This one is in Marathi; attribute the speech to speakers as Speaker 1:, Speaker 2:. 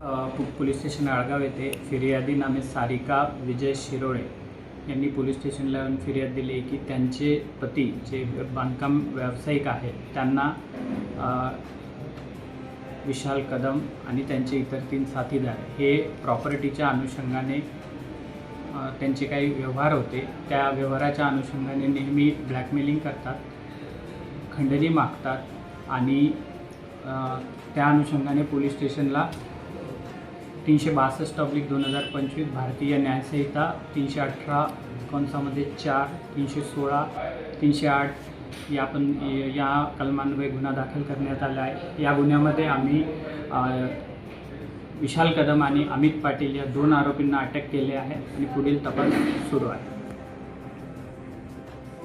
Speaker 1: पोलीस स्टेशन आळगाव येथे फिर्यादी नामे सारिका विजय शिरोळे यांनी पोलीस स्टेशनला येऊन फिर्याद दिली की त्यांचे पती जे बांधकाम व्यावसायिक आहेत त्यांना विशाल कदम आणि त्यांचे इतर तीन साथीदार हे प्रॉपर्टीच्या अनुषंगाने त्यांचे काही व्यवहार होते. त्या व्यवहाराच्या अनुषंगाने नेहमी ब्लॅकमेलिंग करतात खंडणी मागतात आणि त्या अनुषंगाने पोलीस स्टेशनला तीनशे बासष्ट ऑब्लिक दोन हजार पंचवीस भारतीय न्यायसंहिता तीनशे अठरा कंसामध्ये चार तीनशे सोळा तीनशे आठ या पण या कलमान्वये गुन्हा दाखल करण्यात आला आहे. या गुन्ह्यामध्ये आम्ही विशाल कदम आणि अमित पाटील या दोन आरोपींना अटक केले आहे आणि पुढील तपास सुरू आहे.